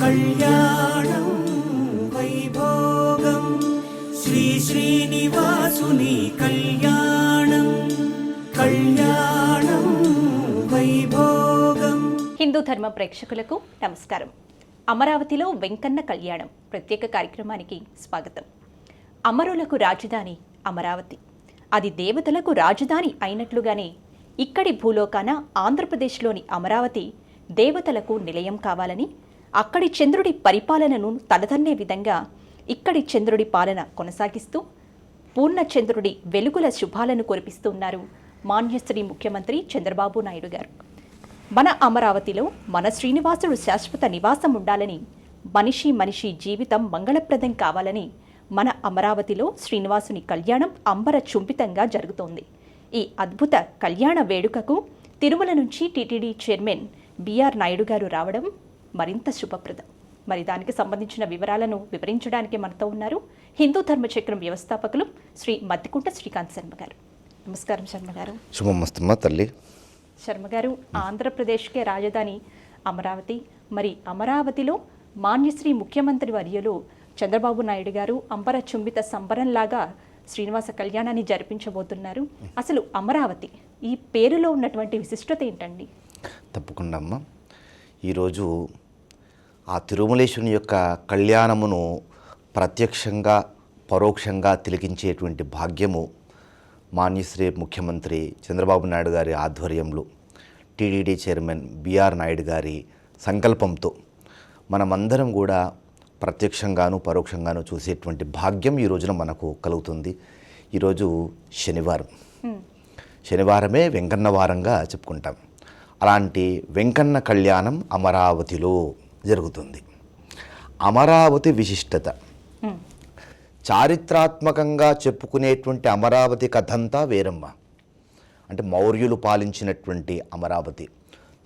కళ్యాణం వైభోగం. శ్రీ శ్రీనివాసుని కళ్యాణం కళ్యాణం వైభోగం. హిందూ ధర్మ ప్రేక్షకులకు నమస్కారం. అమరావతిలో వెంకన్న కళ్యాణం ప్రత్యేక కార్యక్రమానికి స్వాగతం. అమరులకు రాజధాని అమరావతి. అది దేవతలకు రాజధాని అయినట్లుగానే ఇక్కడి భూలోకాన ఆంధ్రప్రదేశ్లోని అమరావతి దేవతలకు నిలయం కావాలని అక్కడి చంద్రుడి పరిపాలనను తలదన్నే విధంగా ఇక్కడి చంద్రుడి పాలన కొనసాగిస్తూ పూర్ణచంద్రుడి వెలుగుల శుభాలను కురిపిస్తున్నారు మాన్యశ్రీ ముఖ్యమంత్రి చంద్రబాబు నాయుడు గారు. మన అమరావతిలో మన శ్రీనివాసుడు శాశ్వత నివాసం ఉండాలని మనిషి మనిషి జీవితం మంగళప్రదం కావాలని మన అమరావతిలో శ్రీనివాసుని కళ్యాణం అంబర చుంపితంగా జరుగుతోంది. ఈ అద్భుత కళ్యాణ వేడుకకు తిరుమల నుంచి టీటీడీ చైర్మన్ బిఆర్ నాయుడు గారు రావడం మరింత శుభప్రదం. మరి దానికి సంబంధించిన వివరాలను వివరించడానికి మనతో ఉన్నారు హిందూ ధర్మ చక్రం వ్యవస్థాపకులు శ్రీ మద్దికుంట శ్రీకాంత్ శర్మ గారు. నమస్కారం శర్మ గారు. శుభమస్తమ్మ తల్లి. శర్మ గారు ఆంధ్రప్రదేశ్కే రాజధాని అమరావతి. మరి అమరావతిలో మాన్యశ్రీ ముఖ్యమంత్రి వర్యులు చంద్రబాబు నాయుడు గారు అంబర చుంబిత సంబరంలాగా శ్రీనివాస కళ్యాణాన్ని జరిపించబోతున్నారు. అసలు అమరావతి ఈ పేరులో ఉన్నటువంటి విశిష్టత ఏంటండి? తప్పకుండా అమ్మ. ఈరోజు ఆ తిరుమలేశ్వరుని యొక్క కళ్యాణమును ప్రత్యక్షంగా పరోక్షంగా తిలకించేటువంటి భాగ్యము మాన్యశ్రీ ముఖ్యమంత్రి చంద్రబాబు నాయుడు గారి ఆధ్వర్యంలో టీడీడీ చైర్మన్ బిఆర్ నాయుడు గారి సంకల్పంతో మనమందరం కూడా ప్రత్యక్షంగాను పరోక్షంగాను చూసేటువంటి భాగ్యం ఈ రోజున మనకు కలుగుతుంది. ఈరోజు శనివారం. శనివారమే వెంకన్న వారంగా చెప్పుకుంటాం. అలాంటి వెంకన్న కళ్యాణం అమరావతిలో. జరుగుతుంది. అమరావతి విశిష్టత. చారిత్రాత్మకంగా చెప్పుకునేటువంటి అమరావతి కథంతా వేరమ్మ. అంటే మౌర్యులు పాలించినటువంటి అమరావతి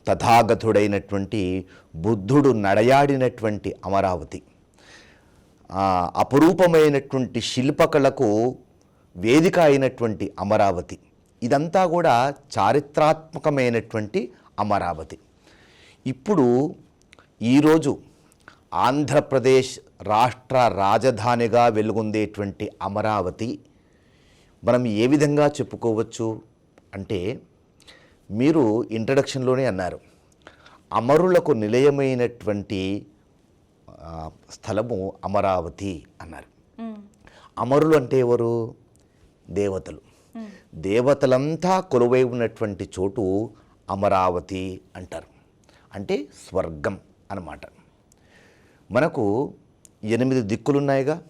తథాగతుడైనటువంటి బుద్ధుడు నడయాడినటువంటి అమరావతి. అపురూపమైనటువంటి శిల్పకళకు వేదిక అయినటువంటి అమరావతి. ఇదంతా కూడా చారిత్రాత్మకమైనటువంటి అమరావతి. ఇప్పుడు ఈరోజు ఆంధ్రప్రదేశ్ రాష్ట్ర రాజధానిగా వెలుగొందేటువంటి అమరావతి మనం ఏ విధంగా చెప్పుకోవచ్చు అంటే మీరు ఇంట్రడక్షన్లోనే అన్నారు. అమరులకు నిలయమైనటువంటి స్థలము అమరావతి అన్నారు. అమరులు అంటే ఎవరు? దేవతలు. దేవతలంతా కొలువై ఉన్నటువంటి చోటు అమరావతి అంటారు. అంటే స్వర్గం. అనమాట మనకు ఎనిమిది దిక్కులున్నాయిగా.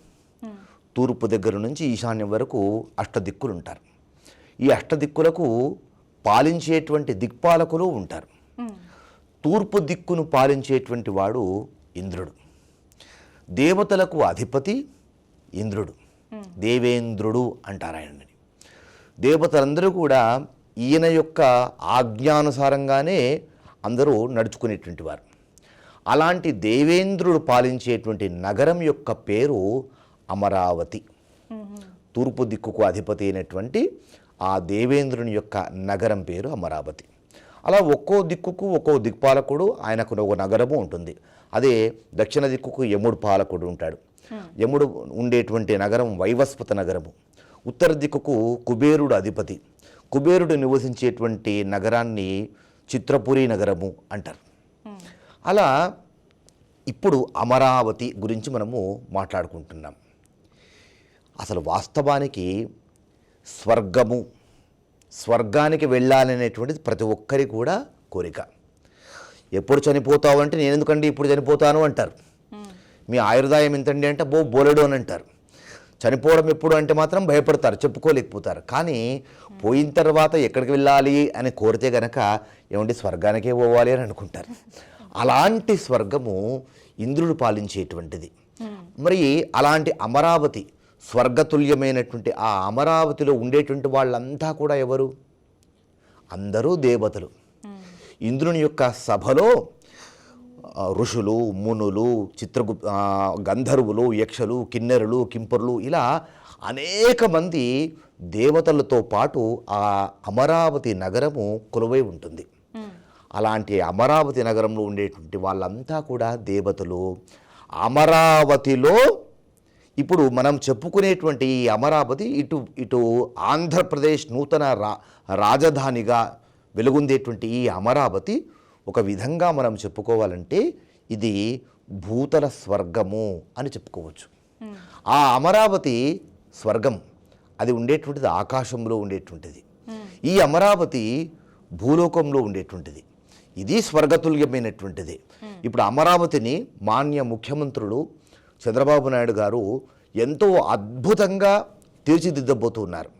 తూర్పు దగ్గర నుంచి ఈశాన్యం వరకు అష్టదిక్కులు ఉంటారు ఈ అష్టదిక్కులకు పాలించేటువంటి దిక్పాలకులు ఉంటారు. తూర్పు దిక్కును పాలించేటువంటి వాడు ఇంద్రుడు. దేవతలకు అధిపతి ఇంద్రుడు. దేవేంద్రుడు అంటారు ఆయనని. దేవతలందరూ కూడా ఈయన యొక్క ఆజ్ఞానుసారంగానే అందరూ నడుచుకునేటువంటి వారు. అలాంటి దేవేంద్రుడు పాలించేటువంటి నగరం యొక్క పేరు అమరావతి. తూర్పు దిక్కుకు అధిపతి అయినటువంటి ఆ దేవేంద్రుని యొక్క నగరం పేరు అమరావతి. అలా ఒక్కో దిక్కుకు ఒక్కో దిక్పాలకుడు ఆయనకు ఒక నగరము ఉంటుంది. అదే దక్షిణ దిక్కుకు యముడు పాలకుడు ఉంటాడు. యముడు ఉండేటువంటి నగరం వైవస్పత నగరము. ఉత్తర దిక్కుకు కుబేరుడు అధిపతి. కుబేరుడు నివసించేటువంటి నగరాన్ని చిత్రపురి నగరము అంటారు. అలా ఇప్పుడు అమరావతి గురించి మనము మాట్లాడుకుంటున్నాం. అసలు వాస్తవానికి స్వర్గము స్వర్గానికి వెళ్ళాలనేటువంటిది ప్రతి ఒక్కరి కూడా కోరిక. ఎప్పుడు చనిపోతావు అంటే నేను ఎందుకండి ఇప్పుడు చనిపోతాను అంటారు. మీ ఆయుర్దాయం ఎంతండి అంటే బో బోలెడు అని అంటారు. చనిపోవడం ఎప్పుడు అంటే మాత్రం భయపడతారు చెప్పుకోలేకపోతారు. కానీ పోయిన తర్వాత ఎక్కడికి వెళ్ళాలి అని కోరితే గనక ఏమంటే స్వర్గానికే పోవాలి అని అనుకుంటారు. అలాంటి స్వర్గము ఇంద్రుడు పాలించేటువంటిది. మరి అలాంటి అమరావతి స్వర్గతుల్యమైనటువంటి ఆ అమరావతిలో ఉండేటువంటి వాళ్ళంతా కూడా ఎవరు? అందరూ దేవతలు. ఇంద్రుని యొక్క సభలో ఋషులు మునులు చిత్రగు గంధర్వులు యక్షలు కిన్నెరులు కింపరులు ఇలా అనేక మంది దేవతలతో పాటు ఆ అమరావతి నగరము కొలువై ఉంటుంది. అలాంటి అమరావతి నగరంలో ఉండేటువంటి వాళ్ళంతా కూడా దేవతలు. అమరావతిలో ఇప్పుడు మనం చెప్పుకునేటువంటి ఈ అమరావతి ఇటు ఇటు ఆంధ్రప్రదేశ్ నూతన రా రాజధానిగా వెలుగొందేటువంటి ఈ అమరావతి ఒక విధంగా మనం చెప్పుకోవాలంటే ఇది భూతల స్వర్గము అని చెప్పుకోవచ్చు. ఆ అమరావతి స్వర్గం అది ఉండేటువంటిది ఆకాశంలో ఉండేటువంటిది. ఈ అమరావతి భూలోకంలో ఉండేటువంటిది. ఇది స్వర్గతుల్యమైనటువంటిది. ఇప్పుడు అమరావతిని మాన్య ముఖ్యమంత్రులు చంద్రబాబు నాయుడు గారు ఎంతో అద్భుతంగా తీర్చిదిద్దబోతున్నారు.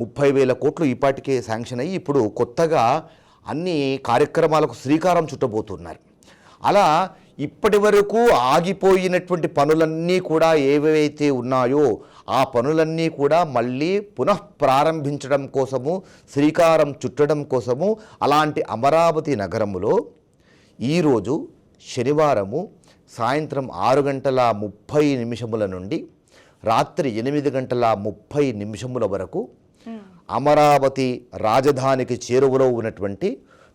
ముప్పై వేల కోట్లు ఈపాటికే శాంక్షన్ అయ్యి ఇప్పుడు కొత్తగా అన్ని కార్యక్రమాలకు శ్రీకారం చుట్టబోతున్నారు. అలా ఇప్పటి వరకు ఆగిపోయినటువంటి పనులన్నీ కూడా ఏవైతే ఉన్నాయో ఆ పనులన్నీ కూడా మళ్ళీ పునః ప్రారంభించడం కోసము శ్రీకారం చుట్టడం కోసము అలాంటి అమరావతి నగరములో ఈరోజు శనివారము సాయంత్రం ఆరు గంటల ముప్పై నిమిషముల నుండి రాత్రి ఎనిమిది గంటల ముప్పై నిమిషముల వరకు అమరావతి రాజధానికి చేరువలో ఉన్నటువంటి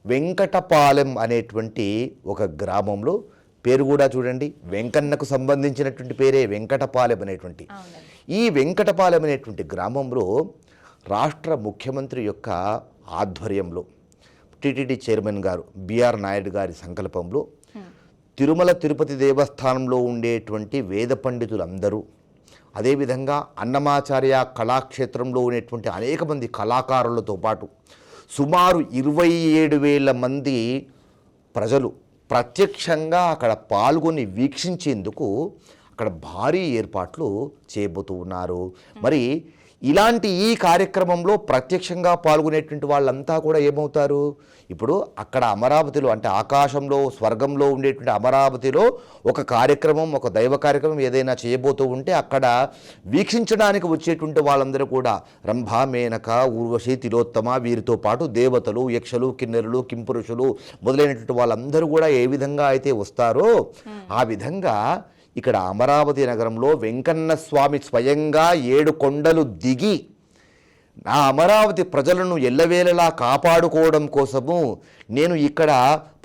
వెంకటపాలెం అనేటువంటి ఒక గ్రామంలో పేరు కూడా చూడండి. వెంకన్నకు సంబంధించినటువంటి పేరే వెంకటపాలెం అనేటువంటి. ఈ వెంకటపాలెం అనేటువంటి గ్రామంలో రాష్ట్ర ముఖ్యమంత్రి యొక్క ఆధ్వర్యంలో టీటీడీ చైర్మన్ గారు బిఆర్ నాయుడు గారి సంకల్పంలో తిరుమల తిరుపతి దేవస్థానంలో ఉండేటువంటి వేద పండితులందరూ అదేవిధంగా అన్నమాచార్య కళాక్షేత్రంలో ఉండేటువంటి అనేక మంది కళాకారులతో పాటు సుమారు ఇరవై ఏడు వేల మంది ప్రజలు ప్రత్యక్షంగా అక్కడ పాల్గొని వీక్షించేందుకు అక్కడ భారీ ఏర్పాట్లు చేయబోతూ ఉన్నారు. మరి ఇలాంటి ఈ కార్యక్రమంలో ప్రత్యక్షంగా పాల్గొనేటువంటి వాళ్ళంతా కూడా ఏమవుతారు? ఇప్పుడు అక్కడ అమరావతిలో అంటే ఆకాశంలో స్వర్గంలో ఉండేటువంటి అమరావతిలో ఒక కార్యక్రమం ఒక దైవ కార్యక్రమం ఏదైనా చేయబోతూ ఉంటే అక్కడ వీక్షించడానికి వచ్చేటువంటి వాళ్ళందరూ కూడా రంభా మేనక ఊర్వశి తిలోత్తమ వీరితో పాటు దేవతలు యక్షలు కిన్నెరులు కింపురుషులు మొదలైనటువంటి వాళ్ళందరూ కూడా ఏ విధంగా అయితే వస్తారో ఆ విధంగా ఇక్కడ అమరావతి నగరంలో వెంకన్న స్వామి స్వయంగా ఏడు కొండలు దిగి నా అమరావతి ప్రజలను ఎల్లవేళలా కాపాడుకోవడం కోసము నేను ఇక్కడ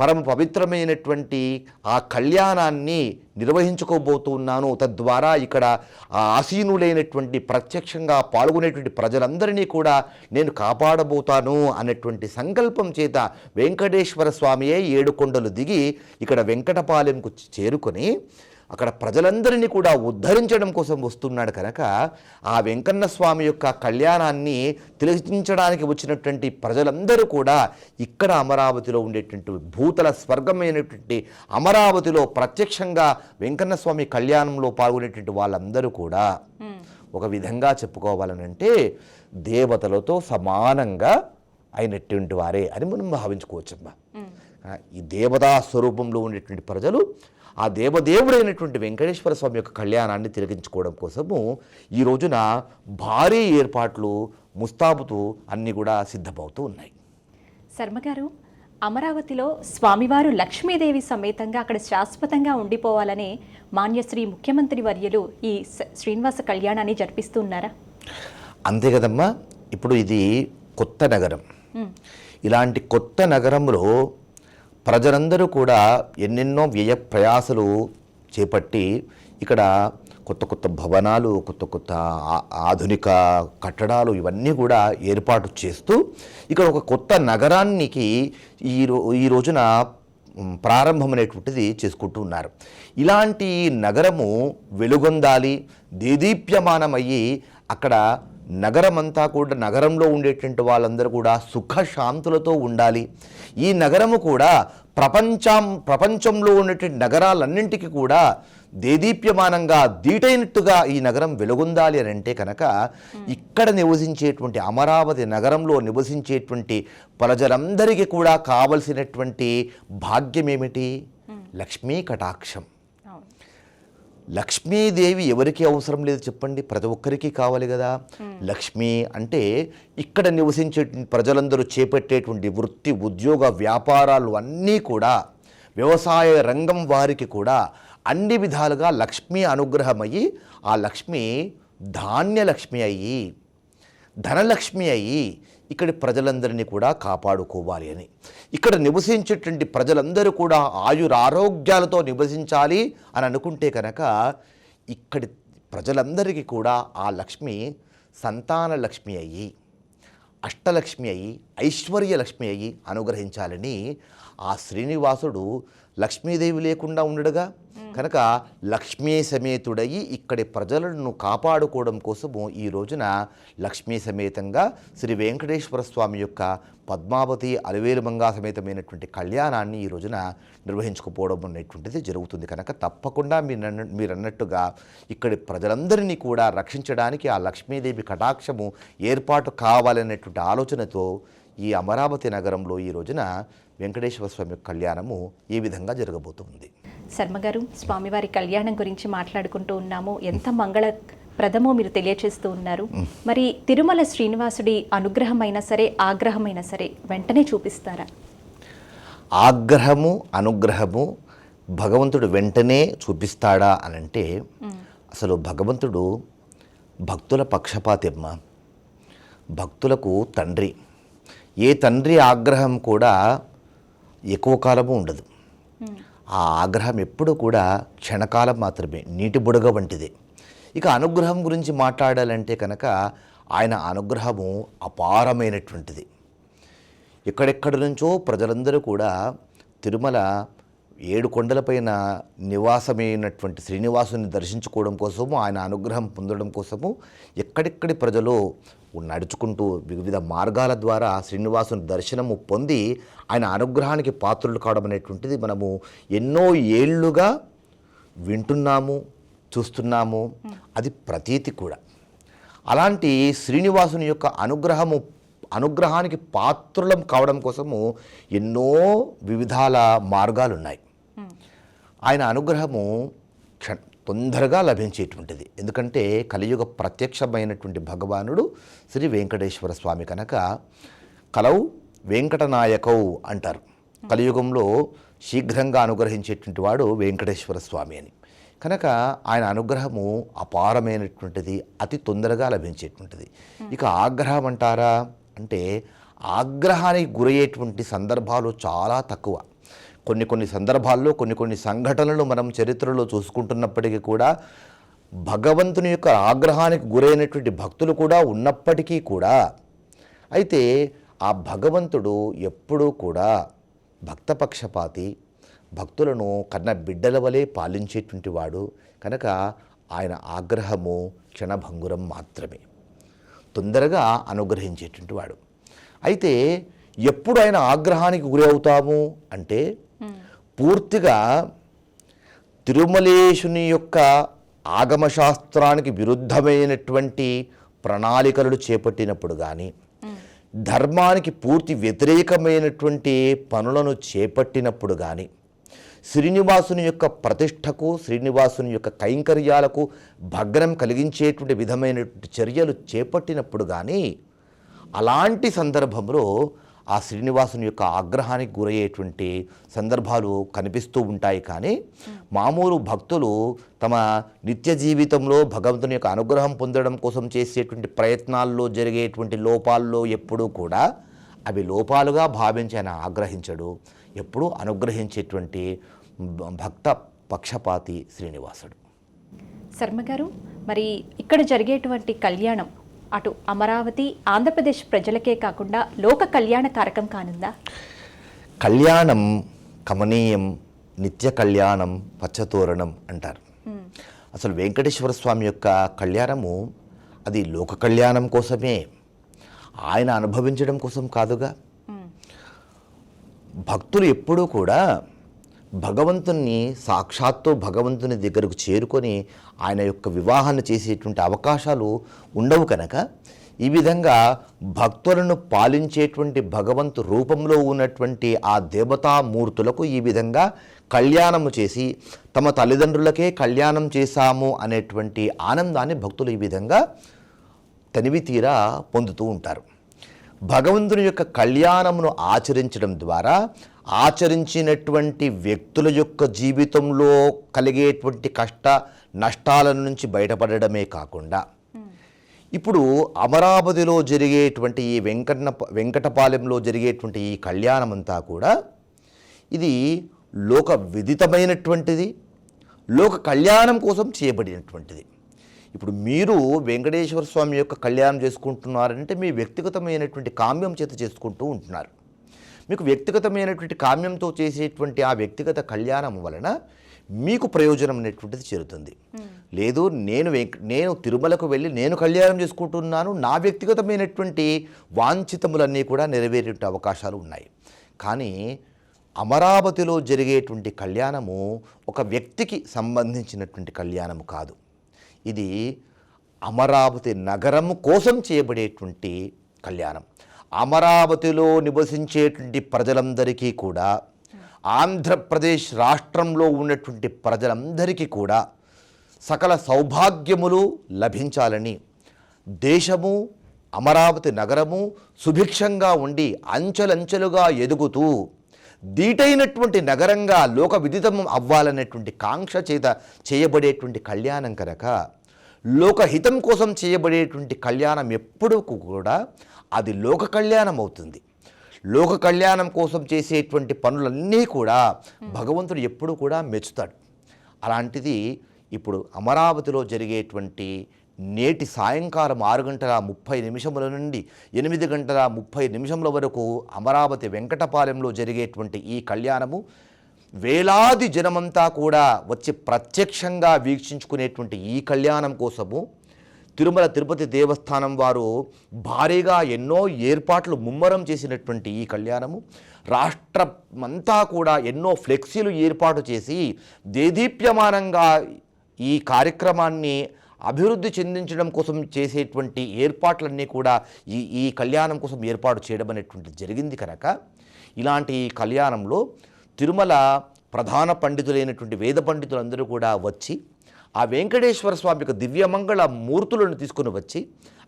పరమ పవిత్రమైనటువంటి ఆ కళ్యాణాన్ని నిర్వహించుకోబోతున్నాను. తద్వారా ఇక్కడ ఆ ఆసీనులైనటువంటి ప్రత్యక్షంగా పాల్గొనేటువంటి ప్రజలందరినీ కూడా నేను కాపాడబోతాను అన్నటువంటి సంకల్పం చేత వెంకటేశ్వర స్వామియే ఏడు కొండలు దిగి ఇక్కడ వెంకటపాలెంకు చేరుకొని అక్కడ ప్రజలందరినీ కూడా ఉద్ధరించడం కోసం వస్తున్నాడు కనుక ఆ వెంకన్న స్వామి యొక్క కళ్యాణాన్ని తిలకించడానికి వచ్చినటువంటి ప్రజలందరూ కూడా ఇక్కడ అమరావతిలో ఉండేటువంటి భూతల స్వర్గమైనటువంటి అమరావతిలో ప్రత్యక్షంగా వెంకన్న స్వామి కళ్యాణంలో పాల్గొనేటువంటి వాళ్ళందరూ కూడా ఒక విధంగా చెప్పుకోవాలనంటే దేవతలతో సమానంగా అయినటువంటి వారే అని మనం భావించుకోవచ్చమ్మా. ఈ దేవతా స్వరూపంలో ఉండేటువంటి ప్రజలు ఆ దేవదేవుడైనటువంటి వెంకటేశ్వర స్వామి యొక్క కళ్యాణాన్ని తిలకించుకోవడం కోసము ఈ రోజున భారీ ఏర్పాట్లు ముస్తాబుతూ అన్నీ కూడా సిద్ధమవుతూ ఉన్నాయి. శర్మ గారు అమరావతిలో స్వామివారు లక్ష్మీదేవి సమేతంగా అక్కడ శాశ్వతంగా ఉండిపోవాలని మాన్యశ్రీ ముఖ్యమంత్రి వర్యులు ఈ శ్రీనివాస కళ్యాణాన్ని జరిపిస్తున్నారా అంతే కదమ్మా ఇప్పుడు ఇది కొత్త నగరం. ఇలాంటి కొత్త నగరంలో ప్రజలందరూ కూడా ఎన్నెన్నో వ్యయ ప్రయాసలు చేపట్టి ఇక్కడ కొత్త కొత్త భవనాలు కొత్త కొత్త ఆధునిక కట్టడాలు ఇవన్నీ కూడా ఏర్పాటు చేస్తూ ఇక్కడ ఒక కొత్త నగరానికి ఈ ఈ రోజున ప్రారంభం అనేటువంటిది చేసుకుంటూ ఉన్నారు. ఇలాంటి నగరము వెలుగొందాలి దేదీప్యమానమయ్యి అక్కడ నగరమంతా కూడా నగరంలో ఉండేటువంటి వాళ్ళందరూ కూడా సుఖశాంతులతో ఉండాలి. ఈ నగరము కూడా ప్రపంచం ప్రపంచంలో ఉన్నటువంటి నగరాలన్నింటికి కూడా దేదీప్యమానంగా దీటైనట్టుగా ఈ నగరం వెలుగొందాలి అని అంటే కనుక ఇక్కడ నివసించేటువంటి అమరావతి నగరంలో నివసించేటువంటి ప్రజలందరికీ కూడా కావలసినటువంటి భాగ్యం ఏమిటి లక్ష్మీ కటాక్షం. లక్ష్మీదేవి ఎవరికి అవసరం లేదు చెప్పండి? ప్రతి ఒక్కరికి కావాలి కదా. లక్ష్మి అంటే ఇక్కడ నివసించే ప్రజలందరూ చేపట్టేటువంటి వృత్తి ఉద్యోగ వ్యాపారాలు అన్నీ కూడా వ్యవసాయ రంగం వారికి కూడా అన్ని విధాలుగా లక్ష్మి అనుగ్రహమయ్యి ఆ లక్ష్మి ధాన్యలక్ష్మి అయ్యి ధనలక్ష్మి అయ్యి ఇక్కడి ప్రజలందరినీ కూడా కాపాడుకోవాలి అని. ఇక్కడ నివసించేటువంటి ప్రజలందరూ కూడా ఆయురారోగ్యాలతో నివసించాలి అని అనుకుంటే కనుక ఇక్కడి ప్రజలందరికీ కూడా ఆ లక్ష్మి సంతాన లక్ష్మి అయ్యి అష్టలక్ష్మి అయ్యి ఐశ్వర్య లక్ష్మి అయి అనుగ్రహించాలని ఆ శ్రీనివాసుడు లక్ష్మీదేవి లేకుండా ఉండడుగా? కనుక లక్ష్మీ సమేతుడయి ఇక్కడి ప్రజలను కాపాడుకోవడం కోసము ఈ రోజున లక్ష్మీ సమేతంగా శ్రీ వెంకటేశ్వర స్వామి యొక్క పద్మావతి అలవేలుమంగా సమేతమైనటువంటి కళ్యాణాన్ని ఈ రోజున నిర్వహించుకుపోవడం అనేటువంటిది జరుగుతుంది. కనుక తప్పకుండా మీరు మీరన్నట్టుగా మీరు అన్నట్టుగా ఇక్కడి ప్రజలందరినీ కూడా రక్షించడానికి ఆ లక్ష్మీదేవి కటాక్షము ఏర్పాటు కావాలనేటువంటి ఆలోచనతో ఈ అమరావతి నగరంలో ఈ రోజున వెంకటేశ్వర స్వామి కళ్యాణము ఈ విధంగా జరగబోతుంది. శర్మ గారు స్వామివారి కళ్యాణం గురించి మాట్లాడుకుంటూ ఉన్నాము. ఎంత మంగళ ప్రథమో మీరు తెలియచేస్తూ ఉన్నారు. మరి తిరుమల శ్రీనివాసుడి అనుగ్రహం అయినా సరే ఆగ్రహమైనా సరే వెంటనే చూపిస్తారా? ఆగ్రహము అనుగ్రహము భగవంతుడు వెంటనే చూపిస్తాడా అనంటే అసలు భగవంతుడు భక్తుల పక్షపాతి అమ్మ భక్తులకు తండ్రి. ఏ తండ్రి ఆగ్రహం కూడా ఎక్కువ కాలము ఉండదు. ఆ ఆగ్రహం ఎప్పుడు కూడా క్షణకాలం మాత్రమే నీటి బుడగ వంటిదే. ఇక అనుగ్రహం గురించి మాట్లాడాలంటే కనుక ఆయన అనుగ్రహము అపారమైనటువంటిది. ఎక్కడెక్కడి నుంచో ప్రజలందరూ కూడా తిరుమల ఏడు కొండలపైన నివాసమైనటువంటి శ్రీనివాసుని దర్శించుకోవడం కోసము ఆయన అనుగ్రహం పొందడం కోసము ఎక్కడెక్కడి ప్రజలు నడుచుకుంటూ వివిధ మార్గాల ద్వారా శ్రీనివాసుని దర్శనము పొంది ఆయన అనుగ్రహానికి పాత్రులు కావడం అనేటువంటిది మనము ఎన్నో ఏళ్ళుగా వింటున్నాము చూస్తున్నాము. అది ప్రతీతి కూడా. అలాంటి శ్రీనివాసుని యొక్క అనుగ్రహము అనుగ్రహానికి పాత్రులం కావడం కోసము ఎన్నో వివిధాల మార్గాలు ఉన్నాయి ఆయన అనుగ్రహము క్ష తొందరగా లభించేటువంటిది. ఎందుకంటే కలియుగ ప్రత్యక్షమైనటువంటి భగవానుడు శ్రీ వెంకటేశ్వర స్వామి కనుక కలవు వెంకటనాయకౌ అంటారు. కలియుగంలో శీఘ్రంగా అనుగ్రహించేటువంటి వాడు వెంకటేశ్వర స్వామి అని. కనుక ఆయన అనుగ్రహము అపారమైనటువంటిది అతి తొందరగా లభించేటువంటిది. ఇక ఆగ్రహం అంటారా? అంటే ఆగ్రహానికి గురయ్యేటువంటి సందర్భాలు చాలా తక్కువ. కొన్ని కొన్ని సందర్భాల్లో కొన్ని కొన్ని సంఘటనలు మనం చరిత్రలో చూసుకుంటున్నప్పటికీ కూడా భగవంతుని యొక్క ఆగ్రహానికి గురైనటువంటి భక్తులు కూడా ఉన్నప్పటికీ కూడా అయితే ఆ భగవంతుడు ఎప్పుడూ కూడా భక్తపక్షపాతి భక్తులను కన్న బిడ్డల వలె పాలించేటువంటి వాడు. కనుక ఆయన ఆగ్రహము క్షణభంగురం మాత్రమే. తొందరగా అనుగ్రహించేటువంటి వాడు. అయితే ఎప్పుడు ఆయన ఆగ్రహానికి గురి అవుతాము అంటే పూర్తిగా తిరుమలేశుని యొక్క ఆగమశాస్త్రానికి విరుద్ధమైనటువంటి ప్రణాళికలను చేపట్టినప్పుడు కానీ ధర్మానికి పూర్తి వ్యతిరేకమైనటువంటి పనులను చేపట్టినప్పుడు కానీ శ్రీనివాసుని యొక్క ప్రతిష్టకు శ్రీనివాసుని యొక్క కైంకర్యాలకు భగ్నం కలిగించేటువంటి విధమైనటువంటి చర్యలు చేపట్టినప్పుడు కానీ అలాంటి సందర్భంలో ఆ శ్రీనివాసుని యొక్క ఆగ్రహానికి గురయ్యేటువంటి సందర్భాలు కనిపిస్తూ ఉంటాయి కానీ మామూలు భక్తులు తమ నిత్య జీవితంలో భగవంతుని యొక్క అనుగ్రహం పొందడం కోసం చేసేటువంటి ప్రయత్నాల్లో జరిగేటువంటి లోపాల్లో ఎప్పుడూ కూడా అవి లోపాలుగా భావించి ఆయన ఆగ్రహించడు. ఎప్పుడూ అనుగ్రహించేటువంటి భ- భక్త పక్షపాతి శ్రీనివాసుడు. శర్మ గారు మరి ఇక్కడ జరిగేటువంటి కళ్యాణం అటు అమరావతి ఆంధ్రప్రదేశ్ ప్రజలకే కాకుండా లోక కళ్యాణ కారకం కానుందా? కళ్యాణం కమనీయం నిత్య కళ్యాణం పచ్చతోరణం అంటారు. అసలు వెంకటేశ్వర స్వామి యొక్క కళ్యాణము అది లోక కళ్యాణం కోసమే. ఆయన అనుభవించడం కోసం కాదుగా. భక్తులు ఎప్పుడూ కూడా భగవంతుణ్ణి సాక్షాత్తు భగవంతుని దగ్గరకు చేరుకొని ఆయన యొక్క వివాహాన్ని చేసేటువంటి అవకాశాలు ఉండవు కనుక ఈ విధంగా భక్తులను పాలించేటువంటి భగవంతు రూపంలో ఉన్నటువంటి ఆ దేవతామూర్తులకు ఈ విధంగా కళ్యాణము చేసి తమ తల్లిదండ్రులకే కళ్యాణం చేశాము అనేటువంటి ఆనందాన్ని భక్తులు ఈ విధంగా తనివి తీరా పొందుతూ ఉంటారు. భగవంతుని యొక్క కళ్యాణమును ఆచరించడం ద్వారా ఆచరించినటువంటి వ్యక్తుల యొక్క జీవితంలో కలిగేటువంటి కష్ట నష్టాల నుంచి బయటపడడమే కాకుండా ఇప్పుడు అమరావతిలో జరిగేటువంటి ఈ వెంకట వెంకటపాలెంలో జరిగేటువంటి ఈ కళ్యాణం అంతా కూడా ఇది లోక విదితమైనటువంటిది లోక కళ్యాణం కోసం చేయబడినటువంటిది. ఇప్పుడు మీరు వెంకటేశ్వర స్వామి యొక్క కళ్యాణం చేసుకుంటున్నారంటే మీ వ్యక్తిగతమైనటువంటి కామ్యం చేత చేసుకుంటూ ఉంటున్నారు. మీకు వ్యక్తిగతమైనటువంటి కామ్యంతో చేసేటువంటి ఆ వ్యక్తిగత కళ్యాణం వలన మీకు ప్రయోజనం అనేటువంటిది చేరుతుంది. లేదు నేను నేను తిరుమలకు వెళ్ళి నేను కళ్యాణం చేసుకుంటున్నాను నా వ్యక్తిగతమైనటువంటి వాంఛితములన్నీ కూడా నెరవేరే అవకాశాలు ఉన్నాయి. కానీ అమరావతిలో జరిగేటువంటి కళ్యాణము ఒక వ్యక్తికి సంబంధించినటువంటి కళ్యాణము కాదు. ఇది అమరావతి నగరము కోసం చేయబడేటువంటి కళ్యాణం. అమరావతిలో నివసించేటువంటి ప్రజలందరికీ కూడా ఆంధ్రప్రదేశ్ రాష్ట్రంలో ఉన్నటువంటి ప్రజలందరికీ కూడా సకల సౌభాగ్యములు లభించాలని దేశము అమరావతి నగరము సుభిక్షంగా ఉండి అంచెలంచెలుగా ఎదుగుతూ దీటైనటువంటి నగరంగా లోక విదితం అవ్వాలనేటువంటి కాంక్ష చేత చేయబడేటువంటి కళ్యాణం కనుక లోకహితం కోసం చేయబడేటువంటి కళ్యాణం ఎప్పుడూ కూడా అది లోక కళ్యాణం అవుతుంది లోక కళ్యాణం కోసం చేసేటువంటి పనులన్నీ కూడా భగవంతుడు ఎప్పుడు కూడా మెచ్చుతాడు. అలాంటిది ఇప్పుడు అమరావతిలో జరిగేటువంటి నేటి సాయంకాలం ఆరు గంటల ముప్పై నిమిషముల నుండి ఎనిమిది గంటల ముప్పై నిమిషముల వరకు అమరావతి వెంకటపాలెంలో జరిగేటువంటి ఈ కళ్యాణము వేలాది జనమంతా కూడా వచ్చి ప్రత్యక్షంగా వీక్షించుకునేటువంటి ఈ కళ్యాణం కోసము తిరుమల తిరుపతి దేవస్థానం వారు భారీగా ఎన్నో ఏర్పాట్లు ముమ్మరం చేసినటువంటి ఈ కళ్యాణము. రాష్ట్రమంతా కూడా ఎన్నో ఫ్లెక్సీలు ఏర్పాటు చేసి దేదీప్యమానంగా ఈ కార్యక్రమాన్ని అభివృద్ధి చెందించడం కోసం చేసేటువంటి ఏర్పాట్లన్నీ కూడా ఈ ఈ కళ్యాణం కోసం ఏర్పాటు చేయడం అనేటువంటి జరిగింది కనుక. ఇలాంటి ఈ కళ్యాణంలో తిరుమల ప్రధాన పండితులైనటువంటి వేద పండితులందరూ కూడా వచ్చి ఆ వెంకటేశ్వర స్వామి యొక్క దివ్యమంగళ మూర్తులను తీసుకొని వచ్చి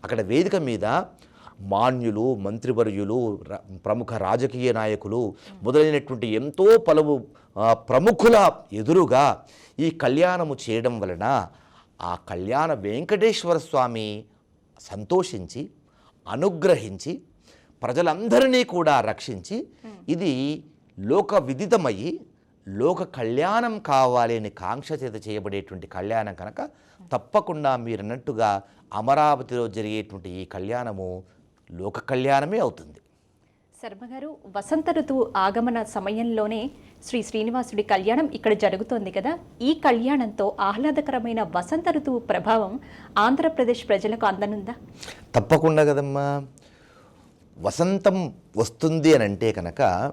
అక్కడ వేదిక మీద మాన్యులు మంత్రివర్యులు ప్రముఖ రాజకీయ నాయకులు మొదలైనటువంటి ఎంతో పలువు ప్రముఖుల ఎదురుగా ఈ కళ్యాణము చేయడం వలన ఆ కళ్యాణ వెంకటేశ్వర స్వామి సంతోషించి అనుగ్రహించి ప్రజలందరినీ కూడా రక్షించి ఇది లోక విదితమయ్యి లోక కళ్యాణం కావాలి అని కాంక్ష చేత చేయబడేటువంటి కళ్యాణం కనుక తప్పకుండా మీరు అన్నట్టుగా అమరావతిలో జరిగేటువంటి ఈ కళ్యాణము లోక కళ్యాణమే అవుతుంది. శర్మ గారు వసంత ఋతువు ఆగమన సమయంలోనే శ్రీ శ్రీనివాసుడి కళ్యాణం ఇక్కడ జరుగుతోంది కదా. ఈ కళ్యాణంతో ఆహ్లాదకరమైన వసంత ఋతువు ప్రభావం ఆంధ్రప్రదేశ్ ప్రజలకు అందనుందా? తప్పకుండా కదమ్మా. వసంతం వస్తుంది అని అంటే కనుక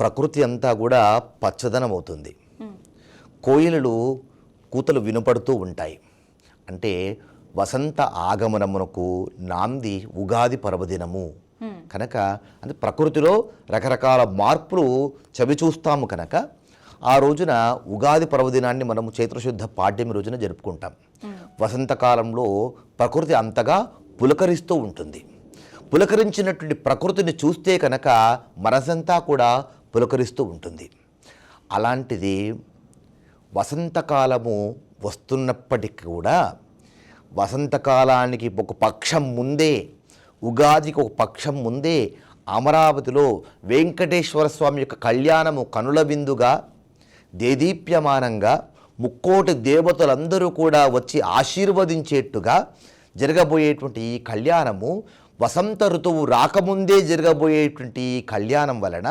ప్రకృతి అంతా కూడా పచ్చదనం అవుతుంది కోయిలలు కూతలు వినపడుతూ ఉంటాయి. అంటే వసంత ఆగమనమునకు నాంది ఉగాది పర్వదినము. కనుక అంటే ప్రకృతిలో రకరకాల మార్పులు చవి చూస్తాము కనుక ఆ రోజున ఉగాది పర్వదినాన్ని మనము చైత్రశుద్ధ పాడ్యమి రోజున జరుపుకుంటాం. వసంతకాలంలో ప్రకృతి అంతగా పులకరిస్తూ ఉంటుంది. పులకరించినటువంటి ప్రకృతిని చూస్తే కనుక మనసంతా కూడా పులకరిస్తూ ఉంటుంది. అలాంటిది వసంతకాలము వస్తున్నప్పటికీ కూడా వసంతకాలానికి ఒక పక్షం ముందే ఉగాదికి ఒక పక్షం ముందే అమరావతిలో వెంకటేశ్వర స్వామి యొక్క కళ్యాణము కనుల విందుగా దేదీప్యమానంగా ముక్కోటి దేవతలందరూ కూడా వచ్చి ఆశీర్వదించేట్టుగా జరగబోయేటువంటి ఈ కళ్యాణము వసంత ఋతువు రాకముందే జరగబోయేటువంటి ఈ కళ్యాణం వలన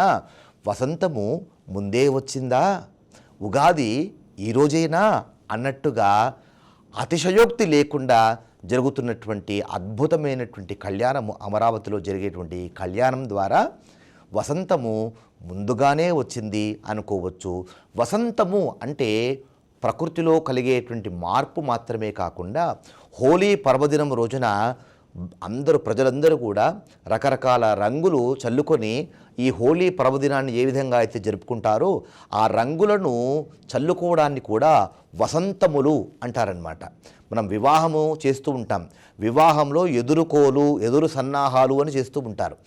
వసంతము ముందే వచ్చిందా? ఉగాది ఈ అన్నట్టుగా అతిశయోక్తి లేకుండా జరుగుతున్నటువంటి అద్భుతమైనటువంటి కళ్యాణము అమరావతిలో జరిగేటువంటి కళ్యాణం ద్వారా వసంతము ముందుగానే వచ్చింది అనుకోవచ్చు. వసంతము అంటే ప్రకృతిలో కలిగేటువంటి మార్పు మాత్రమే కాకుండా హోలీ పర్వదినం రోజున అందరూ ప్రజలందరూ కూడా రకరకాల రంగులు చల్లుకొని ఈ హోలీ పర్వదినాన్ని ఏ విధంగా అయితే జరుపుకుంటారో ఆ రంగులను చల్లుకోవడాన్ని కూడా వసంతములు అంటారనమాట మనం వివాహము చేస్తూ ఉంటాం. వివాహంలో ఎదురుకోలు ఎదురు సన్నాహాలు అని చేస్తూ ఉంటారు.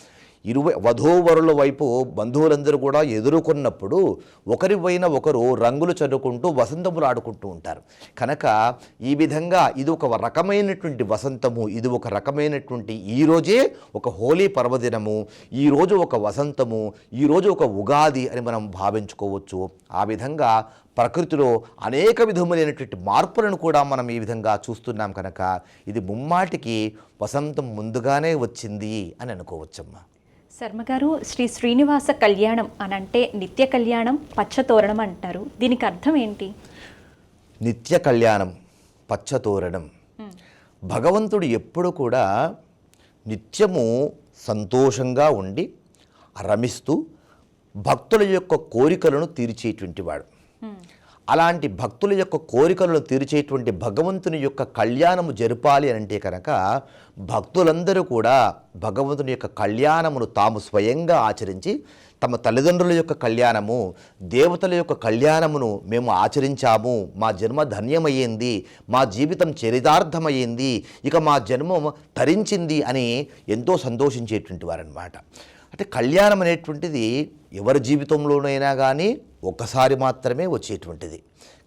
ఇరువై వధూవరుల వైపు బంధువులందరూ కూడా ఎదుర్కొన్నప్పుడు ఒకరి పైన ఒకరు రంగులు చల్లుకుంటూ వసంతములు ఆడుకుంటూ ఉంటారు. కనుక ఈ విధంగా ఇది ఒక రకమైనటువంటి వసంతము ఇది ఒక రకమైనటువంటి ఈరోజే ఒక హోలీ పర్వదినము ఈరోజు ఒక వసంతము ఈరోజు ఒక ఉగాది అని మనం భావించుకోవచ్చు. ఆ విధంగా ప్రకృతిలో అనేక విధములైనటువంటి మార్పులను కూడా మనం ఈ విధంగా చూస్తున్నాం కనుక ఇది ముమ్మాటికి వసంతం ముందుగానే వచ్చింది అని అనుకోవచ్చమ్మా. శర్మ గారు శ్రీ శ్రీనివాస కళ్యాణం అని అంటే నిత్య కళ్యాణం పచ్చతోరణం అంటారు. దీనికి అర్థం ఏంటి? నిత్య కళ్యాణం పచ్చతోరణం. భగవంతుడు ఎప్పుడు కూడా నిత్యము సంతోషంగా ఉండి రమిస్తూ భక్తుల యొక్క కోరికలను తీర్చేటువంటి వాడు. అలాంటి భక్తుల యొక్క కోరికలను తీర్చేటువంటి భగవంతుని యొక్క కళ్యాణము జరపాలి అని అంటే కనుక భక్తులందరూ కూడా భగవంతుని యొక్క కళ్యాణమును తాము స్వయంగా ఆచరించి తమ తల్లిదండ్రుల యొక్క కళ్యాణము దేవతల యొక్క కళ్యాణమును మేము ఆచరించాము. మా జన్మ ధన్యమయ్యింది. మా జీవితం చరితార్థమయ్యింది. ఇక మా జన్మం తరించింది అని ఎంతో సంతోషించేటువంటి వారనమాట అంటే కళ్యాణం అనేటువంటిది ఎవరి జీవితంలోనైనా కానీ ఒక్కసారి మాత్రమే వచ్చేటువంటిది.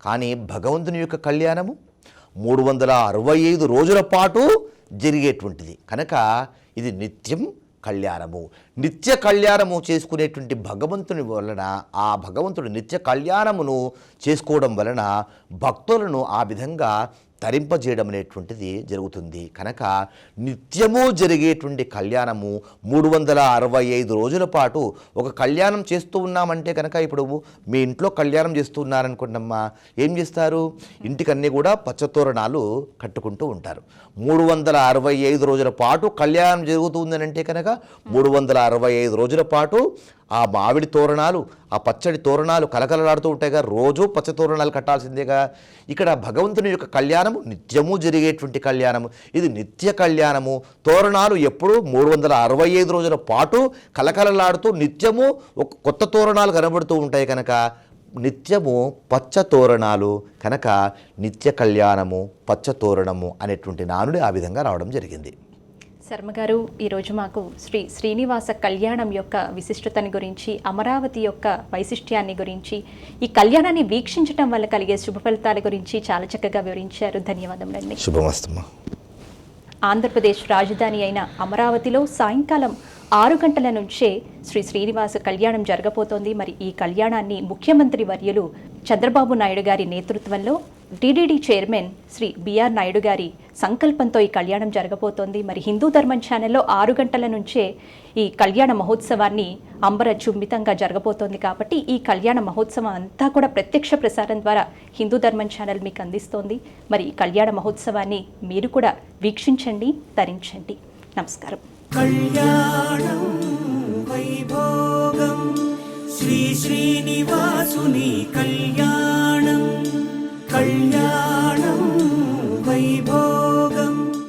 కానీ భగవంతుని యొక్క కళ్యాణము మూడు వందల అరవై ఐదు రోజుల పాటు జరిగేటువంటిది. కనుక ఇది నిత్యం కళ్యాణము. నిత్య కళ్యాణము చేసుకునేటువంటి భగవంతుని వలన ఆ భగవంతుడు నిత్య కళ్యాణమును చేసుకోవడం వలన భక్తులను ఆ విధంగా తరింపజేయడం అనేటువంటిది జరుగుతుంది. కనుక నిత్యము జరిగేటువంటి కళ్యాణము మూడు వందల అరవై ఐదు రోజుల పాటు ఒక కళ్యాణం చేస్తూ ఉన్నామంటే కనుక ఇప్పుడు మీ ఇంట్లో కళ్యాణం చేస్తూ ఉన్నారనుకోండమ్మా ఏం చేస్తారు? ఇంటికన్నీ కూడా పచ్చతోరణాలు కట్టుకుంటూ ఉంటారు. మూడు వందల అరవై ఐదు రోజుల పాటు కళ్యాణం జరుగుతుందని అంటే కనుక మూడు వందల అరవై ఐదు రోజుల పాటు ఆ మామిడి తోరణాలు ఆ పచ్చడి తోరణాలు కలకలలాడుతూ ఉంటాయిగా. రోజూ పచ్చ తోరణాలు కట్టాల్సిందేగా. ఇక్కడ భగవంతుని యొక్క కళ్యాణము నిత్యము జరిగేటువంటి కళ్యాణము. ఇది నిత్య కళ్యాణము. తోరణాలు ఎప్పుడూ మూడు వందల అరవై ఐదు రోజుల పాటు కలకలలాడుతూ నిత్యము ఒక కొత్త తోరణాలు కనబడుతూ ఉంటాయి కనుక. నిత్యము పచ్చ తోరణాలు కనుక నిత్య కళ్యాణము పచ్చ తోరణము అనేటువంటి నానుడి ఆ విధంగా రావడం జరిగింది. శర్మ గారు ఈరోజు మాకు శ్రీ శ్రీనివాస కళ్యాణం యొక్క విశిష్టతని గురించి అమరావతి యొక్క వైశిష్ట్యాన్ని గురించి ఈ కళ్యాణాన్ని వీక్షించటం వల్ల కలిగే శుభ ఫలితాల గురించి చాలా చక్కగా వివరించారు. ధన్యవాదములండి శుభమస్తమా ఆంధ్రప్రదేశ్ రాజధాని అయిన అమరావతిలో సాయంకాలం ఆరు గంటల నుంచే శ్రీ శ్రీనివాస కళ్యాణం జరగబోతోంది. మరి ఈ కళ్యాణాన్ని ముఖ్యమంత్రి వర్యులు చంద్రబాబు నాయుడు గారి నేతృత్వంలో TTD chairman Shri B R Naidu గారి సంకల్పంతో ఈ కళ్యాణం జరగబోతోంది. మరి హిందూ ధర్మం ఛానల్లో ఆరు గంటల నుంచే ఈ కళ్యాణ మహోత్సవాన్ని అంబర చుంబితంగా జరగబోతోంది కాబట్టి ఈ కళ్యాణ మహోత్సవం అంతా కూడా ప్రత్యక్ష ప్రసారం ద్వారా హిందూ ధర్మం ఛానల్ మీకు అందిస్తోంది. మరి ఈ కళ్యాణ మహోత్సవాన్ని మీరు కూడా వీక్షించండి తరించండి. నమస్కారం. కళ్యాణం వైభోగం. శ్రీ శ్రీనివాసుని కళ్యాణం. கல்யாணம்.